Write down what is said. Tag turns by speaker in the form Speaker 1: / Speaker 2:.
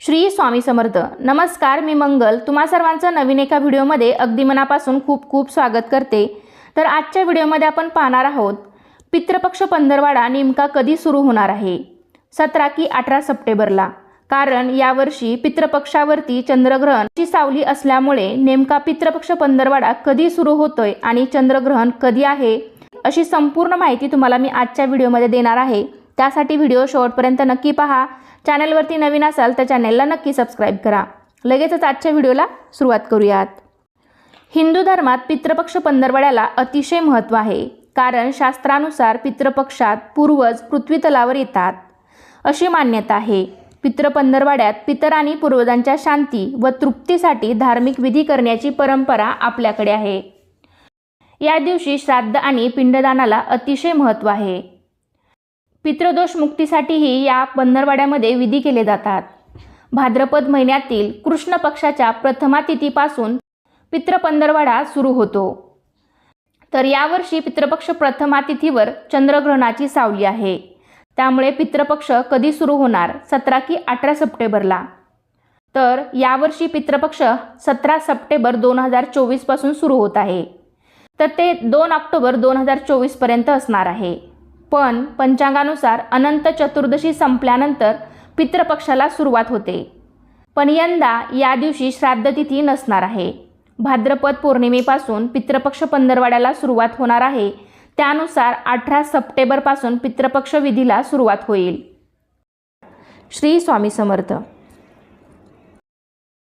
Speaker 1: श्री स्वामी समर्थ. नमस्कार मी मंगल. तुम्हा सर्वांचं नवीन एका व्हिडिओमध्ये अगदी मनापासून खूप खूप स्वागत करते. तर आजच्या व्हिडिओमध्ये आपण पाहणार आहोत पितृपक्ष पंधरवाडा नेमका कधी सुरू होणार आहे? सतरा की अठरा सप्टेंबरला. कारण यावर्षी पितृपक्षावरती चंद्रग्रहणची सावली असल्यामुळे नेमका पितृपक्ष पंधरवाडा कधी सुरू होतोय आणि चंद्रग्रहण कधी आहे अशी संपूर्ण माहिती तुम्हाला मी आजच्या व्हिडिओमध्ये देणार आहे. त्यासाठी व्हिडिओ शेवटपर्यंत नक्की पहा. चॅनलवरती नवीन असाल तर चॅनलला नक्की सबस्क्राईब करा. लगेचच आजच्या व्हिडिओला सुरुवात करूयात. हिंदू धर्मात पितृपक्ष पंधरवड्याला अतिशय महत्त्व आहे. कारण शास्त्रानुसार पितृपक्षात पूर्वज पृथ्वीतलावर येतात. अशी मान्यता आहे. पितृ पंधरवाड्यात पितर आणि पूर्वजांच्या शांती व तृप्तीसाठी धार्मिक विधी करण्याची परंपरा आपल्याकडे आहे. या दिवशी श्राद्ध आणि पिंडदानाला अतिशय महत्त्व आहे. पितृदोष मुक्तीसाठीही या पंधरवाड्यामध्ये विधी केले जातात. भाद्रपद महिन्यातील कृष्ण पक्षाच्या प्रथमा तिथीपासून पितृपंधरवाडा सुरू होतो. तर यावर्षी पितृपक्ष प्रथमा तिथीवर चंद्रग्रहणाची सावली आहे. त्यामुळे पितृपक्ष कधी सुरू होणार? सतरा की अठरा सप्टेंबरला. तर यावर्षी पितृपक्ष सतरा सप्टेंबर दोन हजार चोवीसपासून सुरू होत आहे. तर ते दोन ऑक्टोबर दोन हजार चोवीसपर्यंत असणार आहे. पण पंचांगानुसार अनंत चतुर्दशी संपल्यानंतर पितृपक्षाला सुरुवात होते. पण यंदा या दिवशी श्राद्धतिथी नसणार आहे. भाद्रपद पौर्णिमेपासून पितृपक्ष पंधरवाड्याला सुरुवात होणार आहे. त्यानुसार अठरा सप्टेंबरपासून पितृपक्ष विधीला सुरुवात होईल. श्री स्वामी समर्थ.